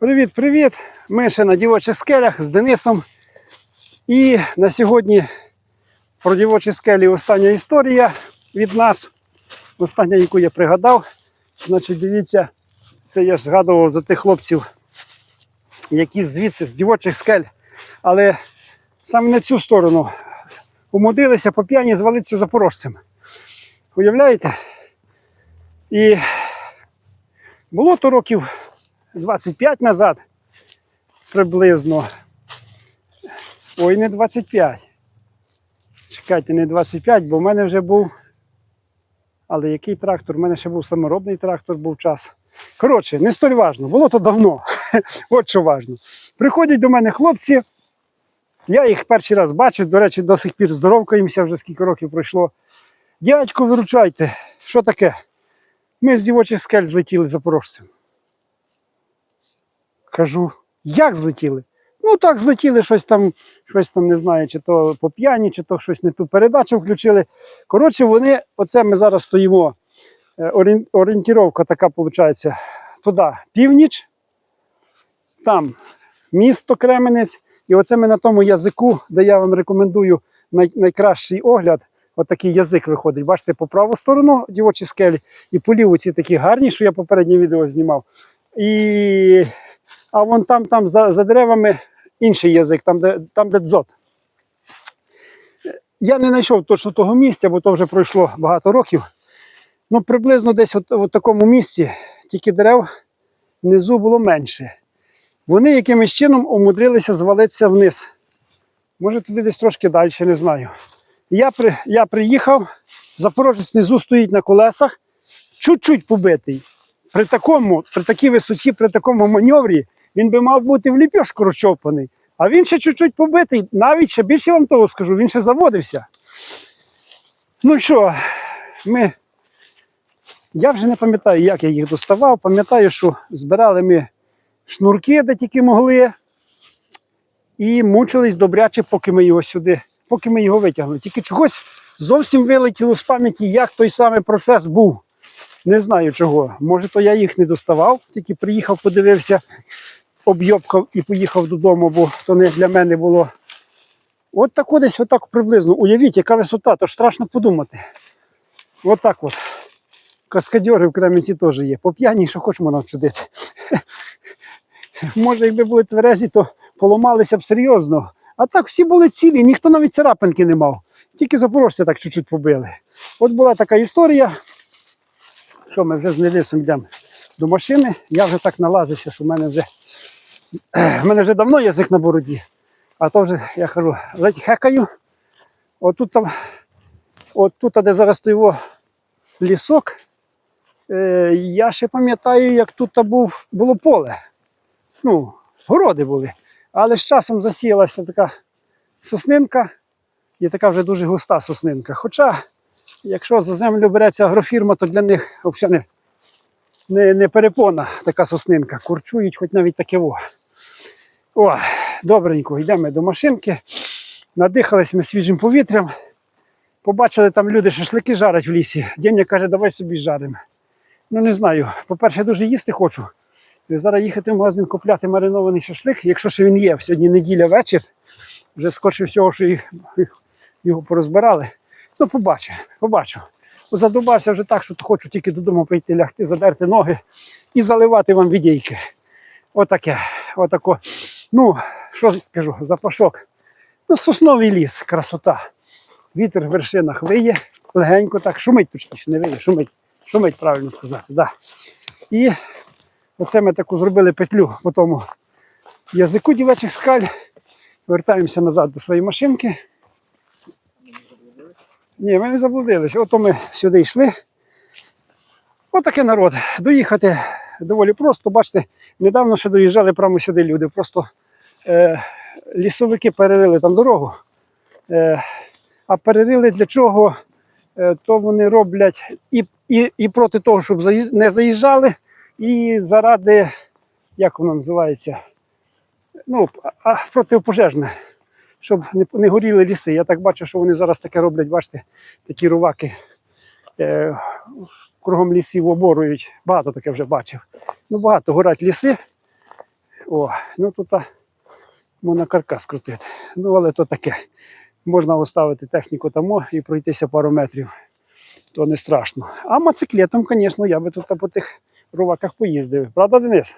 Привіт-привіт! Ми ще на дівочих скелях з Денисом. І на сьогодні про дівочі скелі остання історія від нас. Остання, яку я пригадав. Значить, дивіться, це я ж згадував за тих хлопців, які звідси з дівочих скель. Але саме на цю сторону умудилися по п'яні звалитися запорожцем. Уявляєте? І було то років 25 назад приблизно. Ой, не 25. Чекайте, не 25, бо в мене вже був. Але який трактор? У мене ще був саморобний трактор, був час. Коротше, не столь важно, було то давно. От що важно. Приходять до мене хлопці. Я їх перший раз бачу, до речі, до сих пір здоровкаємося, вже скільки років пройшло. Дядько, виручайте, що таке? Ми з дівочих скель злетіли запорожцем. Кажу, як злетіли? Ну так, злетіли щось там, щось там не знаю, чи то по п'яні, чи то щось не ту передачу включили. Коротше, вони, оце ми зараз стоїмо. е, Орієнтіровка така виходить, туди північ, там місто Кременець. І оце ми на тому язику, де я вам рекомендую най- найкращий огляд. Отакий язик виходить. Бачите, по праву сторону дівочі скелі, і по ліву ці такі гарні, що я попереднє відео знімав. І... А вон там, там за, за деревами інший язик, там, де, там, де дзот. Я не знайшов точно того місця, бо то вже пройшло багато років. Ну, приблизно десь от, в такому місці, тільки дерев внизу було менше. Вони якимось чином умудрилися звалитися вниз. Може, туди десь трошки далі, не знаю. Я, при, я приїхав, запорожець внизу стоїть на колесах, чуть-чуть побитий. При такому, при такій висоті, при такому маневрі, він би мав бути в ліпьошку розчопаний. А він ще чуть-чуть побитий, навіть ще більше вам того скажу, він ще заводився. Ну що, ми. Я вже не пам'ятаю, як я їх доставав. Пам'ятаю, що збирали ми шнурки, де тільки могли, і мучились добряче, поки ми його сюди, поки ми його витягли. Тільки чогось зовсім вилетіло з пам'яті, як той самий процес був. Не знаю чого. Може, то я їх не доставав, тільки приїхав, подивився, об'єбкав і поїхав додому, бо то не для мене було. От так десь отак приблизно. Уявіть, яка висота, то страшно подумати. От так от. Каскадьори в Кременці теж є. По п'яні, що хочемо нам чудити. Може, якби були тверезі, то поламалися б серйозно. А так всі були цілі, ніхто навіть царапинки не мав. Тільки запорожця так чуть-чуть побили. От була така історія. Що ми вже з Нелісом йдемо до машини. Я вже так налазився, що в мене вже в мене вже давно язик на бороді. А то вже, я кажу, ледь хекаю. Отут там, от тут, де зараз стоїть лісок, е, я ще пам'ятаю, як тут був, було поле. Ну, городи були. Але з часом засіялася така соснинка, і така вже дуже густа соснинка. Хоча Якщо за землю береться агрофірма, то для них взагалі не, не, не перепона така соснинка. Курчують хоч навіть таке во. О, добренько, йдемо до машинки. Надихались ми свіжим повітрям. Побачили, там люди шашлики жарять в лісі. Деня каже, давай собі жаримо. Ну не знаю. По-перше, дуже їсти хочу. І Зараз їхати в магазин купляти маринований шашлик, якщо ще він є. Сьогодні неділя вечір. Вже скорше всього, що їх, його порозбирали. Ну, побачу, побачу. Задубався вже так, що хочу тільки додому прийти, лягти, задерти ноги і заливати вам відійки. Отаке. Отако. Ну, що ж скажу, запашок. Ну, сосновий ліс, красота. Вітер в вершинах виє, легенько так, шумить точніше, не виє, шумить. Шумить, правильно сказати. Да. І оце ми таку зробили петлю по тому язику дівечих скаль. Вертаємося назад до своєї машинки. Ні, ми не заблудилися. Ото ми сюди йшли. Отакий народ. Доїхати доволі просто. Бачите, недавно ще доїжджали прямо сюди люди. Просто е, лісовики перерили там дорогу. Е, а перерили для чого? Е, то вони роблять і, і, і проти того, щоб не заїжджали, і заради, як воно називається? Ну, протипожежне щоб не, не горіли ліси. Я так бачу, що вони зараз таке роблять, бачите, такі руваки е, кругом лісів оборують. Багато таке вже бачив. Ну, багато горять ліси. О, ну тут можна каркас крутити. Ну, але то таке. Можна оставити техніку там і пройтися пару метрів. То не страшно. А мотоциклетом, звісно, я би тут по тих руваках поїздив. Правда, Денис?